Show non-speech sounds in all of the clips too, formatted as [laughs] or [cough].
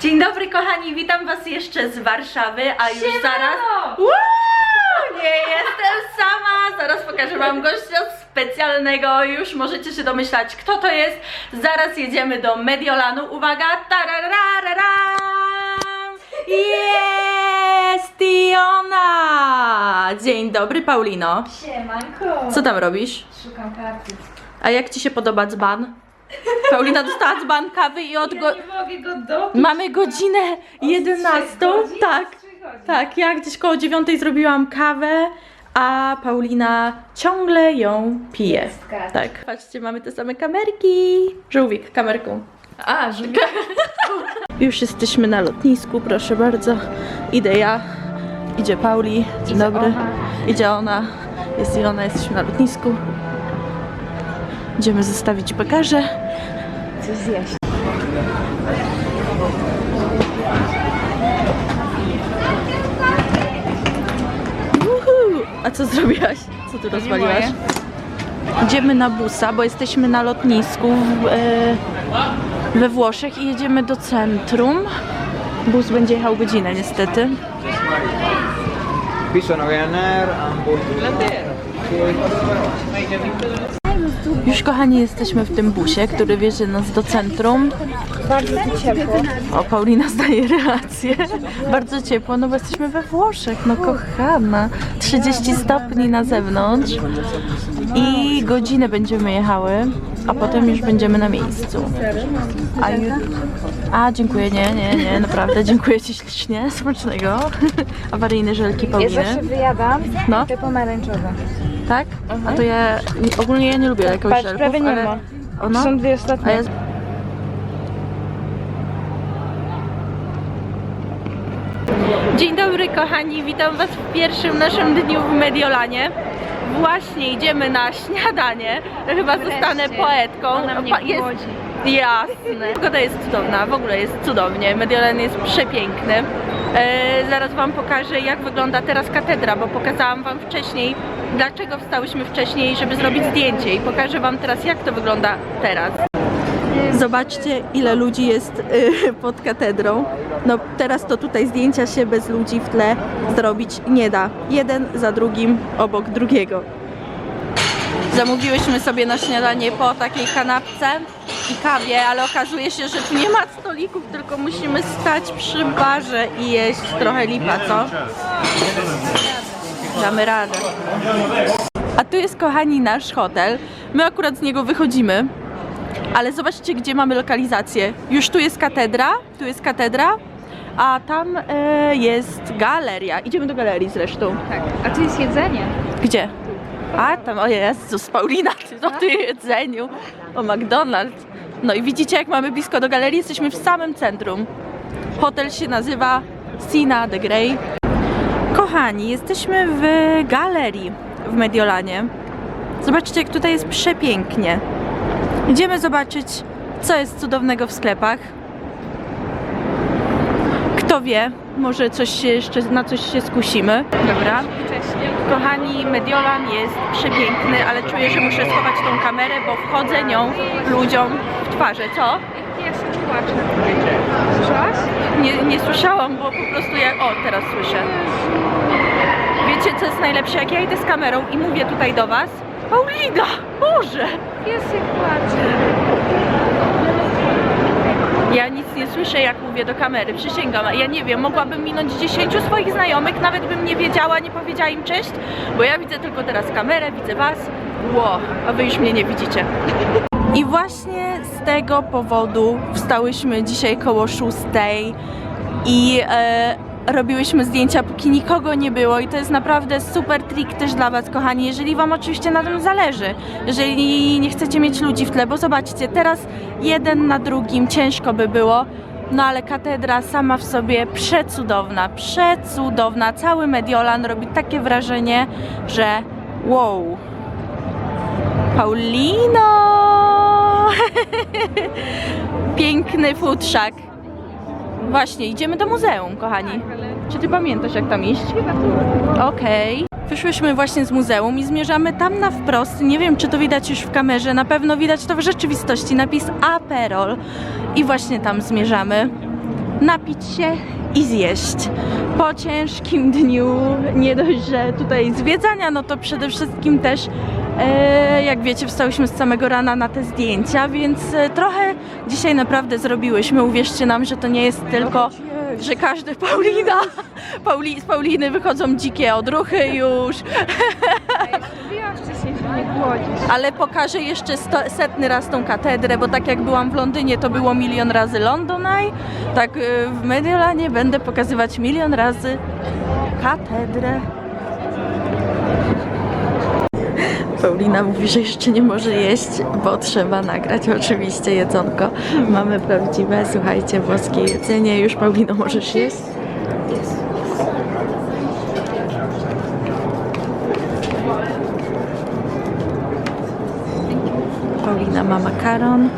Dzień dobry kochani, witam was jeszcze z Warszawy, a już Siemano! zaraz... Wow! Nie jestem sama, zaraz pokażę wam gościa specjalnego, już możecie się domyślać kto to jest. Zaraz jedziemy do Mediolanu, uwaga, tararararam! Jest i ona! Dzień dobry Paulino, Siemanko! co tam robisz? Szukam karty. A jak ci się podoba dzban? Paulina dostała dzban kawy i od go... Ja nie mogę go dopić. Mamy godzinę 11. godzin? Tak, tak. Ja gdzieś koło 9 zrobiłam kawę, a Paulina ciągle ją pije. Tak. Patrzcie, mamy te same kamerki. Żółwik, kamerką. A, żeby... [laughs] Już jesteśmy na lotnisku, proszę bardzo. Idę ja, idzie Pauli. Dzień dobry. Idzie ona, jest i ona, jesteśmy na lotnisku. Idziemy zostawić bagaże. Coś zjeść. Uhu. A co zrobiłaś? Co tu rozwaliłaś? Idziemy na busa, bo jesteśmy na lotnisku w, e, we Włoszech i jedziemy do centrum. Bus będzie jechał godzinę niestety. Qui sono Ryanair. Już kochani jesteśmy w tym busie, który wiezie nas do centrum. Bardzo tu ciepło. O, Paulina zdaje relację. Bardzo ciepło, no bo jesteśmy we Włoszech, no kochana. 30 stopni na zewnątrz i godzinę będziemy jechały, a potem już będziemy na miejscu. A, ju... a dziękuję, nie, nie, nie, naprawdę, dziękuję Ci ślicznie, smacznego. Awaryjne żelki Ja Pauliny. zawsze wyjadam No. te pomarańczowe. Tak? A to ja, ogólnie ja nie lubię jakiegoś Patrz, żelków, prawie nie ale... ma. O, no. Są dwie A ostatnie. ja... Dzień dobry kochani, witam was w pierwszym naszym dniu w Mediolanie. Właśnie idziemy na śniadanie. Chyba zostanę poetką. Ona mnie jest... Jasne. Pogoda jest cudowna, w ogóle jest cudownie. Mediolan jest przepiękny. E, zaraz wam pokażę jak wygląda teraz katedra, bo pokazałam wam wcześniej dlaczego wstałyśmy wcześniej, żeby zrobić zdjęcie i pokażę wam teraz jak to wygląda teraz. Zobaczcie, ile ludzi jest y, pod katedrą. No teraz to tutaj zdjęcia się bez ludzi w tle zrobić nie da. Jeden za drugim obok drugiego. Zamówiłyśmy sobie na śniadanie po takiej kanapce i kawie, ale okazuje się, że tu nie ma stolików, tylko musimy stać przy barze i jeść trochę lipa, co? Damy radę. A tu jest, kochani, nasz hotel. My akurat z niego wychodzimy. Ale zobaczcie, gdzie mamy lokalizację. Już tu jest katedra, tu jest katedra, a tam e, jest galeria. Idziemy do galerii zresztą. Tak. A tu jest jedzenie. Gdzie? A, tam, o Jezus, Paulina, ty o tym jedzeniu. O McDonald's. No i widzicie, jak mamy blisko do galerii, jesteśmy w samym centrum. Hotel się nazywa Sina de Grey. Kochani, jesteśmy w galerii w Mediolanie. Zobaczcie, jak tutaj jest przepięknie. Idziemy zobaczyć, co jest cudownego w sklepach. Kto wie, może coś się jeszcze, na coś się skusimy. Dobra. Kochani, Mediolan jest przepiękny, ale czuję, że muszę schować tą kamerę, bo wchodzę nią ludziom w twarze. Co? Się płaczę. Słyszałaś? Nie, nie słyszałam, bo po prostu jak... O, teraz słyszę. Wiecie, co jest najlepsze? Jak ja idę z kamerą i mówię tutaj do Was, Paulina, Boże! Piesek płacze. Ja nic nie słyszę, jak mówię do kamery, przysięgam. Ja nie wiem, mogłabym minąć 10 swoich znajomych, nawet bym nie wiedziała, nie powiedziała im cześć, bo ja widzę tylko teraz kamerę, widzę Was, ło, a Wy już mnie nie widzicie. I właśnie z tego powodu wstałyśmy dzisiaj koło 6 i e, robiłyśmy zdjęcia, póki nikogo nie było. I to jest naprawdę super trik też dla Was, kochani, jeżeli Wam oczywiście na tym zależy, jeżeli nie chcecie mieć ludzi w tle, bo zobaczcie, teraz jeden na drugim ciężko by było, no ale katedra sama w sobie przecudowna, przecudowna, cały Mediolan robi takie wrażenie, że wow, Paulino! [laughs] Piękny futrzak. Właśnie, idziemy do muzeum, kochani. Czy ty pamiętasz, jak tam iść? Okej. Wyszłyśmy właśnie z muzeum i zmierzamy tam na wprost. Nie wiem, czy to widać już w kamerze. Na pewno widać to w rzeczywistości. Napis Aperol. I właśnie tam zmierzamy. napić się i zjeść. Po ciężkim dniu, nie dość, że tutaj zwiedzania, no to przede wszystkim też, jak wiecie, wstałyśmy z samego rana na te zdjęcia, więc e, trochę dzisiaj naprawdę zrobiłyśmy. Uwierzcie nam, że to nie jest tylko, że każdy Paulina, Pauli, z Pauliny wychodzą dzikie odruchy już. [laughs] Ale pokażę jeszcze sto, setny raz tą katedrę, bo tak jak byłam w Londynie, to było milion razy London. Tak y, w Mediolanie będę pokazywać milion razy katedrę. Paulina mówi, że jeszcze nie może jeść, bo trzeba nagrać oczywiście jedzonko. Mamy prawdziwe, słuchajcie, włoskie jedzenie. Już Paulino możesz jeść? Paulina ma makaron.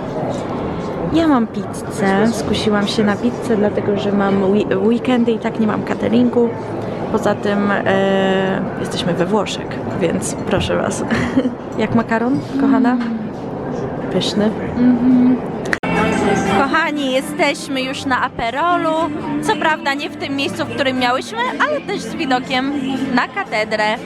Ja mam pizzę. Skusiłam się na pizzę, dlatego że mam weekendy i tak nie mam cateringu. Poza tym e, jesteśmy we Włoszech, więc proszę Was. [laughs] Jak makaron, kochana? Pyszny. Kochani, jesteśmy już na Aperolu. Co prawda nie w tym miejscu, w którym miałyśmy, ale też z widokiem na katedrę.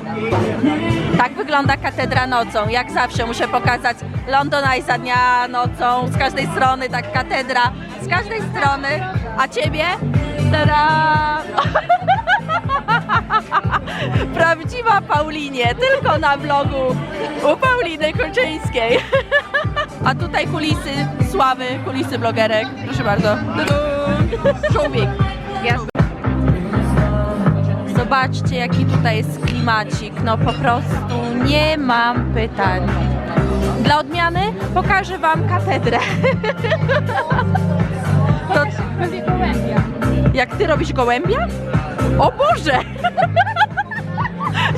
Tak wygląda katedra nocą. Jak zawsze muszę pokazać London Eye dnia nocą. Z każdej strony tak katedra. Z każdej strony. A ciebie? Tada! [laughs] Prawdziwa Paulinie, tylko na vlogu u Pauliny Koczyńskiej. A tutaj kulisy sławy, kulisy blogerek. Proszę bardzo. Żółwik. Zobaczcie, jaki tutaj jest klimacik. No po prostu nie mam pytań. Dla odmiany pokażę Wam katedrę. To, jak Ty robisz gołębia? O Boże!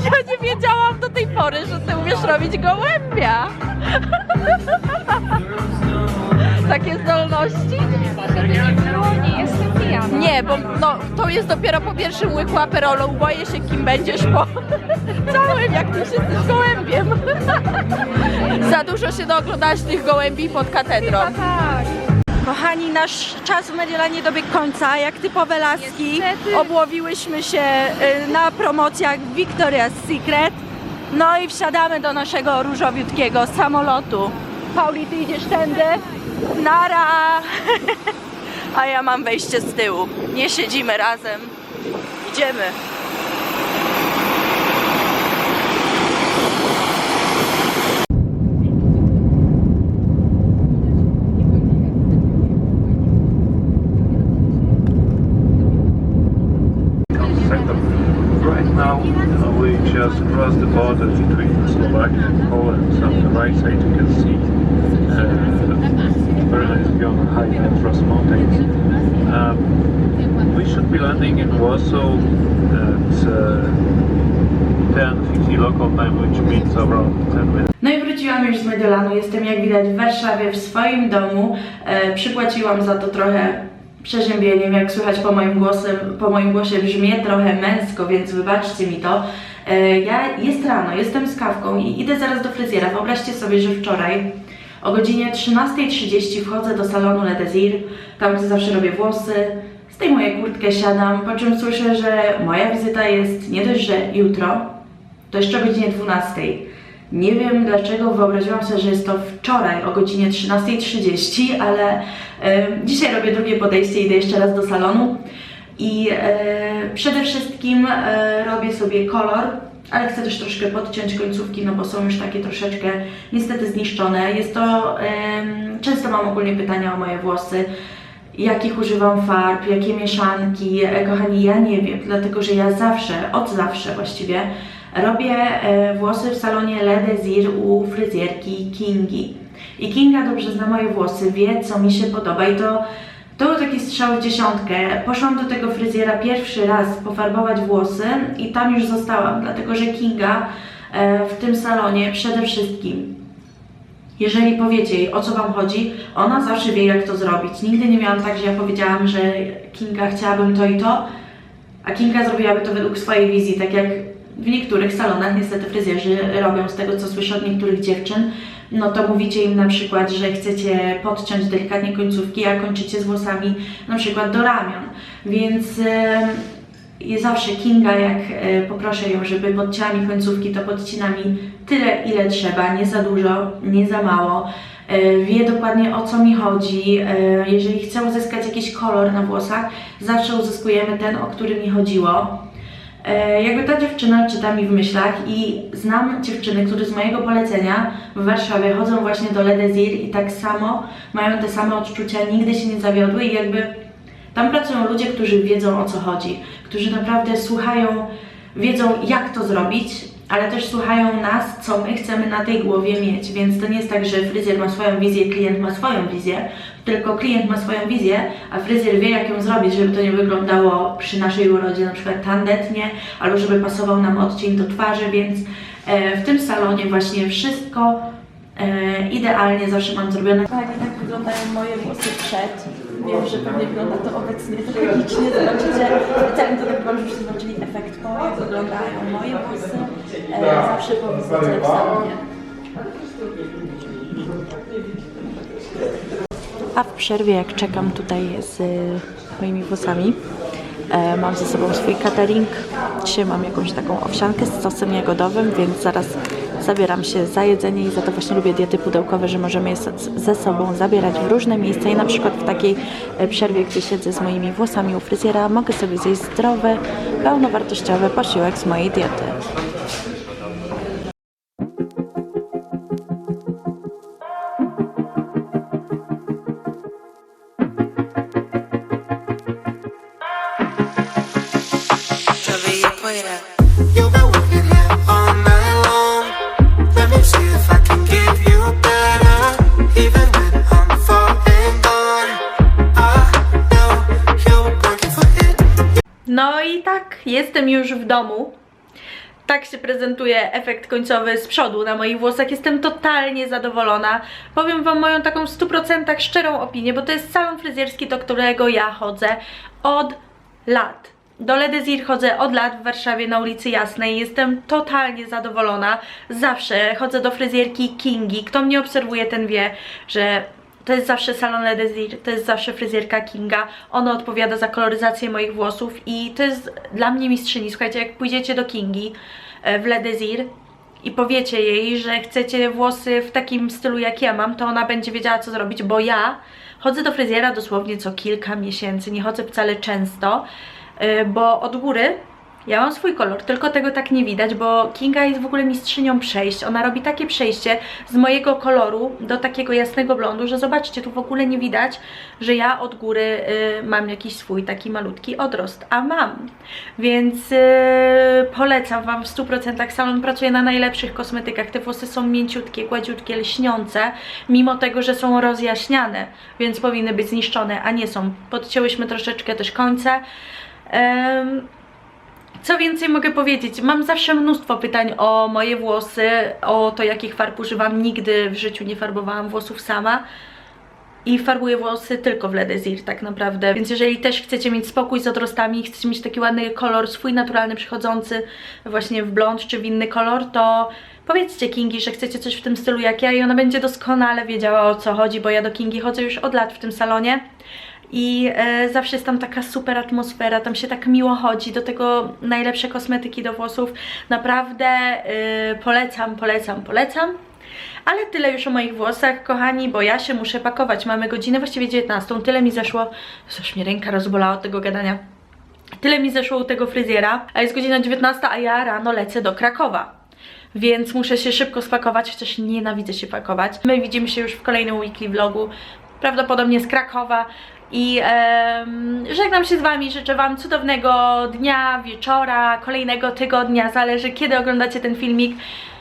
Ja nie wiedziałam do tej pory, że Ty umiesz robić gołębia. [laughs] Takie zdolności? Żeby nie nie jestem. Nie, bo no, to jest dopiero po pierwszym łyku aperolu. Boję się, kim będziesz po [laughs] całym, jak ty już jesteś gołębiem. [laughs] Za dużo się dooglądałaś tych gołębi pod katedrą. A tak. Kochani, nasz czas w Mediolanie dobiegł końca. Jak typowe laski Niestety. obłowiłyśmy się y, na promocjach Victoria's Secret. No i wsiadamy do naszego różowiutkiego samolotu. Pauli, ty idziesz tędy? Nara! [laughs] A ja mam wejście z tyłu. Nie siedzimy razem. Idziemy. sector. Right now, uh, we just border between Slovakia and Poland. So on the right side, you can see uh, nice view on the high Atlas Mountains. Um, we should be landing in Warsaw at uh, 10:50 local time, which means around 10 minutes. No i wróciłam już z Mediolanu. Jestem jak widać w Warszawie, w swoim domu. E, przypłaciłam za to trochę przeziębieniem, jak słychać po moim, głosem, po moim głosie brzmię trochę męsko, więc wybaczcie mi to. E, ja jest rano, jestem z kawką i idę zaraz do fryzjera. Wyobraźcie sobie, że wczoraj o godzinie 13.30 wchodzę do salonu Le tam gdzie zawsze robię włosy. Zdejmuję kurtkę, siadam, po czym słyszę, że moja wizyta jest nie dość, że jutro, to jeszcze o godzinie 12. Nie wiem dlaczego wyobraziłam sobie, że jest to wczoraj o godzinie 13.30, ale e, dzisiaj robię drugie podejście, idę jeszcze raz do salonu i e, przede wszystkim e, robię sobie kolor, ale chcę też troszkę podciąć końcówki, no bo są już takie troszeczkę niestety zniszczone. Jest to, em, często mam ogólnie pytania o moje włosy, jakich używam farb, jakie mieszanki. E, Kochani, ja nie wiem, dlatego że ja zawsze, od zawsze właściwie, robię e, włosy w salonie Le Desir u fryzjerki Kingi. I Kinga dobrze zna moje włosy, wie co mi się podoba i to, to był taki strzał w dziesiątkę. Poszłam do tego fryzjera pierwszy raz pofarbować włosy i tam już zostałam, dlatego że Kinga e, w tym salonie przede wszystkim jeżeli powiecie jej o co Wam chodzi, ona zawsze wie jak to zrobić. Nigdy nie miałam tak, że ja powiedziałam, że Kinga chciałabym to i to, a Kinga zrobiłaby to według swojej wizji, tak jak w niektórych salonach niestety fryzjerzy robią z tego, co słyszę od niektórych dziewczyn. No to mówicie im na przykład, że chcecie podciąć delikatnie końcówki, a kończycie z włosami na przykład do ramion. Więc i zawsze Kinga, jak e, poproszę ją, żeby podcięła mi końcówki, to podcina mi tyle, ile trzeba, nie za dużo, nie za mało. E, wie dokładnie o co mi chodzi. E, jeżeli chcę uzyskać jakiś kolor na włosach, zawsze uzyskujemy ten, o który mi chodziło. E, jakby ta dziewczyna czyta mi w myślach i znam dziewczyny, które z mojego polecenia w Warszawie chodzą właśnie do Le Desir i tak samo mają te same odczucia, nigdy się nie zawiodły i jakby tam pracują ludzie, którzy wiedzą o co chodzi, którzy naprawdę słuchają, wiedzą jak to zrobić, ale też słuchają nas, co my chcemy na tej głowie mieć. Więc to nie jest tak, że fryzjer ma swoją wizję, klient ma swoją wizję, tylko klient ma swoją wizję, a fryzjer wie jak ją zrobić, żeby to nie wyglądało przy naszej urodzie na przykład tandetnie, albo żeby pasował nam odcień do twarzy, więc e, w tym salonie właśnie wszystko e, idealnie zawsze mam zrobione. Kochani, tak wyglądają moje włosy przed. Wiem, że pewnie wygląda to obecnie tragicznie. Zobaczycie, specjalnie to nagrywam, żebyście zobaczyli efekt po, jak wyglądają moje włosy e, zawsze po wizycie w salonie. A w przerwie, jak czekam tutaj z moimi włosami, e, mam ze sobą swój catering. Dzisiaj mam jakąś taką owsiankę z sosem jagodowym, więc zaraz zabieram się za jedzenie i za to właśnie lubię diety pudełkowe, że możemy je ze sobą zabierać w różne miejsca i na przykład w takiej e, przerwie, gdzie siedzę z moimi włosami u fryzjera, mogę sobie zjeść zdrowy, pełnowartościowy posiłek z mojej diety. No i tak, jestem już w domu. Tak się prezentuje efekt końcowy z przodu na moich włosach. Jestem totalnie zadowolona. Powiem Wam moją taką w 100% szczerą opinię, bo to jest salon fryzjerski, do którego ja chodzę od lat. Do Le Desir chodzę od lat w Warszawie na ulicy Jasnej. Jestem totalnie zadowolona. Zawsze chodzę do fryzjerki Kingi. Kto mnie obserwuje, ten wie, że to jest zawsze salon Le Desir, to jest zawsze fryzjerka Kinga. Ona odpowiada za koloryzację moich włosów i to jest dla mnie mistrzyni. Słuchajcie, jak pójdziecie do Kingi e, w Le Desir i powiecie jej, że chcecie włosy w takim stylu jak ja mam, to ona będzie wiedziała co zrobić, bo ja chodzę do fryzjera dosłownie co kilka miesięcy, nie chodzę wcale często, bo od góry ja mam swój kolor, tylko tego tak nie widać, bo Kinga jest w ogóle mistrzynią przejść. Ona robi takie przejście z mojego koloru do takiego jasnego blondu, że zobaczcie, tu w ogóle nie widać, że ja od góry y, mam jakiś swój taki malutki odrost, a mam. Więc y, polecam Wam w 100% salon pracuje na najlepszych kosmetykach. Te włosy są mięciutkie, gładziutkie, lśniące, mimo tego, że są rozjaśniane, więc powinny być zniszczone, a nie są. Podcięłyśmy troszeczkę też końce. Co więcej mogę powiedzieć? Mam zawsze mnóstwo pytań o moje włosy, o to jakich farb używam. Nigdy w życiu nie farbowałam włosów sama. I farbuję włosy tylko w Le Desir tak naprawdę. Więc jeżeli też chcecie mieć spokój z odrostami, chcecie mieć taki ładny kolor, swój naturalny przychodzący właśnie w blond czy w inny kolor, to powiedzcie Kingi, że chcecie coś w tym stylu jak ja i ona będzie doskonale wiedziała o co chodzi, bo ja do Kingi chodzę już od lat w tym salonie. I e, zawsze jest tam taka super atmosfera, tam się tak miło chodzi, do tego najlepsze kosmetyki do włosów. Naprawdę e, polecam, polecam, polecam. Ale tyle już o moich włosach, kochani, bo ja się muszę pakować. Mamy godzinę właściwie 19, tyle mi zeszło, coś mnie ręka rozbolała od tego gadania. Tyle mi zeszło u tego fryzjera, a jest godzina 19, a ja rano lecę do Krakowa. Więc muszę się szybko spakować, chociaż nienawidzę się pakować. My widzimy się już w kolejnym weekly vlogu, prawdopodobnie z Krakowa. I em, żegnam się z Wami, życzę Wam cudownego dnia, wieczora, kolejnego tygodnia, zależy kiedy oglądacie ten filmik.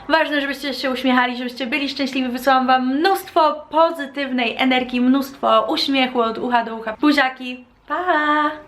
Ważne, żebyście się uśmiechali, żebyście byli szczęśliwi. Wysyłam Wam mnóstwo pozytywnej energii, mnóstwo uśmiechu od ucha do ucha. Buziaki, pa!